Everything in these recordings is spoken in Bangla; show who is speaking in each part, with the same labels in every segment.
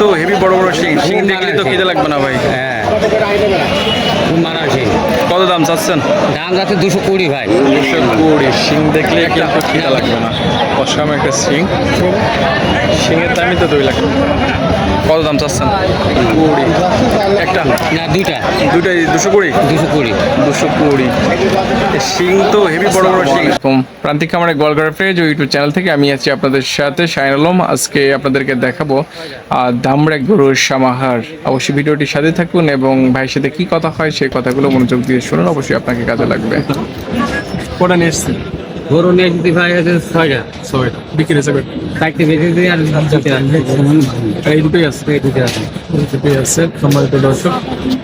Speaker 1: তো হেভি বড় বড় শিং। শিং দেখলে তো খেতে লাগবে না ভাই।
Speaker 2: হ্যাঁ। মানা
Speaker 1: কত দাম চাচ্ছেন?
Speaker 2: দাম যাচ্ছে দুশো কুড়ি ভাই।
Speaker 1: দুশো কুড়ি। শিং দেখলে কিন্তু খিদে লাগবে না। অসাম একটা শিং শিংয়ের দামই তো দুই লাখ। কত দাম চাচ্ছেন? কুড়ি। একটা?
Speaker 2: না দুইটা।
Speaker 1: দুটাই দুশো কুড়ি?
Speaker 2: দুশো কুড়ি।
Speaker 1: দুশো কুড়ি। শিং তো হেভি বড় বড় শিং প্রান্তিক খামারে গোয়ালঘর ফ্রেজ ইউটিউব চ্যানেল থেকে আমি আছি আপনাদের সাথে শাইন আলম। আজকে আপনাদেরকে দেখাবো দামড়া গরুর সমাহার। অবশ্যই ভিডিওটির সাথে থাকুন এবং ভাইয়ের সাথে কি কথা হয় সেই কথাগুলো মনোযোগ দিয়ে শুনুন। অবশ্যই আপনাকে কাজে লাগবে।
Speaker 3: কটা নিয়ে
Speaker 2: গরু নিয়ে যদি ভাই আছে ছয়টা
Speaker 3: ছয়টা। বিক্রি হিসেবে
Speaker 2: চারটে বেঁচে দিয়ে আর
Speaker 3: এই দুটোই আছে।
Speaker 2: এই দুটো আছে।
Speaker 3: দুটোই আছে সম্মানিত দর্শক।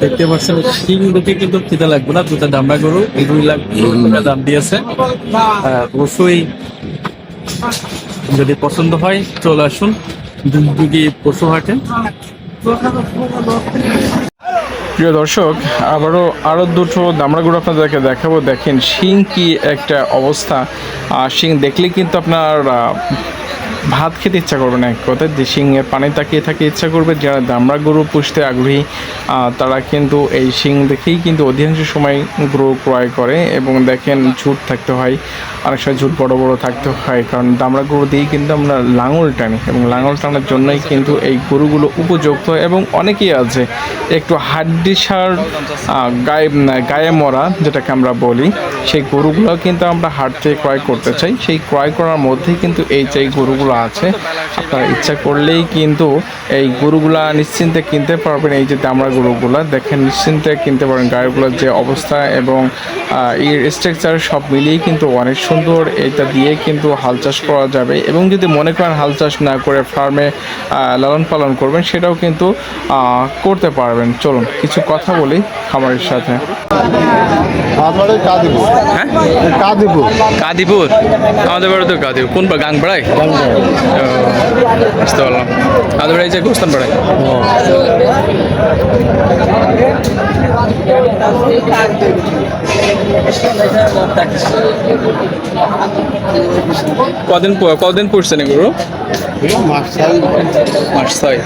Speaker 3: দেখতে পাচ্ছেন শিং দুটি কিন্তু খিদে লাগবে না দুটা দামড়া গরু এই দুই লাখ টাকা দাম দিয়েছে। অবশ্যই যদি পছন্দ হয় চলে আসুন। দুর্যোগী পশু হাটে।
Speaker 1: প্রিয় দর্শক, আবারও আরও দুটো দামড়াগুলো আপনাদেরকে দেখাবো। দেখেন, শিং কি একটা অবস্থা। আর শিং দেখলে কিন্তু আপনার ভাত খেতে ইচ্ছা করবে না এক কথায়। যে শিংয়ের পানি তাকিয়ে থাকে ইচ্ছা করবে যারা দামড়া গরু পুষতে আগ্রহী তারা কিন্তু এই শিং দেখেই কিন্তু অধিকাংশ সময় গরু ক্রয় করে এবং দেখেন ঝুট থাকতে হয়, অনেক সময় ঝুট বড় বড় থাকতে হয়, কারণ দামড়া গরু দিয়েই কিন্তু আমরা লাঙল টানি এবং লাঙল টানার জন্যই কিন্তু এই গরুগুলো উপযুক্ত এবং অনেকেই আছে একটু হাড্ডি সার গায়ে গায়ে মরা যেটাকে আমরা বলি, সেই গরুগুলো কিন্তু আমরা হাট থেকে ক্রয় করতে চাই। সেই ক্রয় করার মধ্যেই কিন্তু এই যে গরুগুলো আছে। আপনারা ইচ্ছা করলেই কিন্তু এই গরুগুলা নিশ্চিন্তে কিনতে পারবেন। এই যে দামড়া গরুগুলা দেখেন নিশ্চিন্তে কিনতে পারেন গাড়িগুলোর যে অবস্থা এবং এর স্ট্রাকচার সব মিলিয়ে কিন্তু অনেক সুন্দর। এটা দিয়ে কিন্তু হাল চাষ করা যাবে এবং যদি মনে করেন হাল চাষ না করে ফার্মে লালন পালন করবেন সেটাও কিন্তু করতে পারবেন। চলুন কিছু কথা বলি খামারের সাথে।
Speaker 4: কাদিপুর।
Speaker 1: হ্যাঁ?
Speaker 4: কাদিপুর।
Speaker 1: কাদিপুর। আমাদের বাড়ি তো কাদিপুর। কোন গাং পাড়ায় বুঝতে পারলাম আমাদের বাড়ি যে গোস্তান কদিন কদিন পড়ছেন এগুলো? মাস ছয়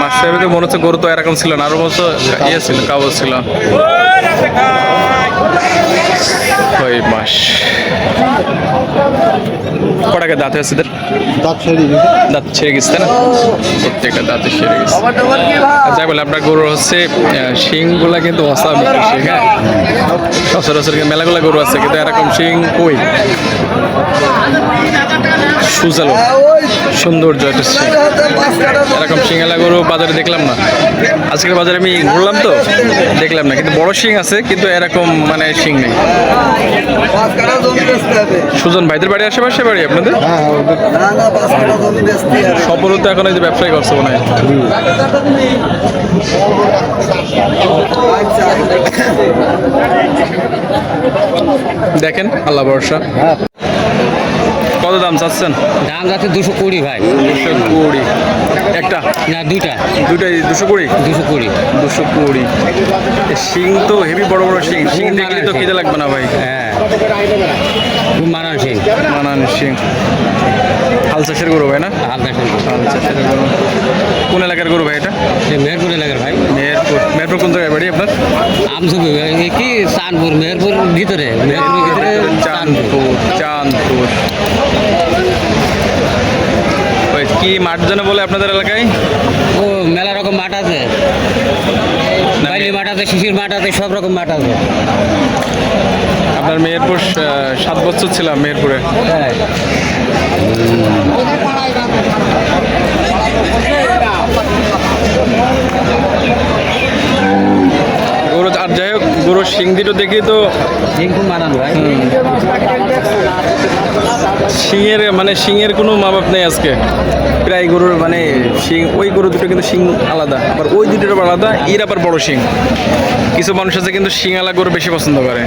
Speaker 1: মাস মনে হচ্ছে গরু তো এরকম ছিল না, আরও বছর ইয়ে ছিল কাগজ ছিল। ছয় মাস। কটাকে দাঁত হয়েছে?
Speaker 4: দাঁত ছেড়ে
Speaker 1: দাঁত ছেড়ে গেছে না? প্রত্যেকটা দাঁতে ছেড়ে গেছে। যাই বলে আপনার গরু হচ্ছে শিংগুলা কিন্তু অসাম শিং হ্যাঁ? সচরাচর মেলাগুলা গরু আছে কিন্তু এরকম শিং কই? সুজালো, সৌন্দর্য এরকম শিঙালা গরু বাজারে দেখলাম না। আজকের বাজারে আমি ঘুরলাম তো, দেখলাম না। কিন্তু বড় শিং আছে, কিন্তু এরকম মানে শিং নেই। সুজন, ভাইদের বাড়ি আশেপাশে বাড়ি আপনাদের? সফল তো এখন এই যে ব্যবসায়ী করছে মনে হয়। দেখেন, আল্লাহ ভরসা। কত দাম চাচ্ছেন?
Speaker 2: দাম যাচ্ছে দুশো কুড়ি ভাই।
Speaker 1: দুশো কুড়ি। একটা?
Speaker 2: না দুইটা।
Speaker 1: দুটাই দুশো কুড়ি?
Speaker 2: দুশো কুড়ি।
Speaker 1: দুশো কুড়ি। শিং তো হেভি বড় বড় শিং। শিং দেখলে তো খেতে লাগবে না ভাই।
Speaker 2: হ্যাঁ। খুব মানা আছে
Speaker 1: নানান শিং। হাল চাষের গরু ভাই না? হাল চাষের গরু। কোন এলাকার গরু ভাই এটা?
Speaker 2: মেহেরপুর এলাকার ভাই।
Speaker 1: মেহেরপুর। মেহেরপুর কোন জায়গায় বাড়ি আপনার?
Speaker 2: আমসুবি কি চাঁদপুর? মেহেরপুর ভিতরে। মেহেরপুর ভিতরে চাঁদপুর
Speaker 1: চাঁদপুর চাঁদপুর ওই কি মাঠ যেন বলে আপনাদের এলাকায়?
Speaker 2: ও মেলা রকম মাঠ আছে। বাইলি মাঠ আছে শিশির মাঠ আছে সব রকম মাঠ আছে।
Speaker 1: আপনার মেহেরপুর সাত বছর ছিলাম মেহেরপুরে।
Speaker 2: হ্যাঁ
Speaker 1: গরু আর যাই হোক গরুর শিং দুটো দেখি তো
Speaker 2: ভাই
Speaker 1: শিংয়ের মানে শিংয়ের কোনো মা বাপ নেই আজকে। প্রায় গরুর মানে শিং ওই গরু দুটো কিন্তু শিং আলাদা আবার ওই দুটোর আলাদা এর আবার বড় শিং কিছু মানুষ আছে কিন্তু শিং আলা গরু বেশি পছন্দ করে।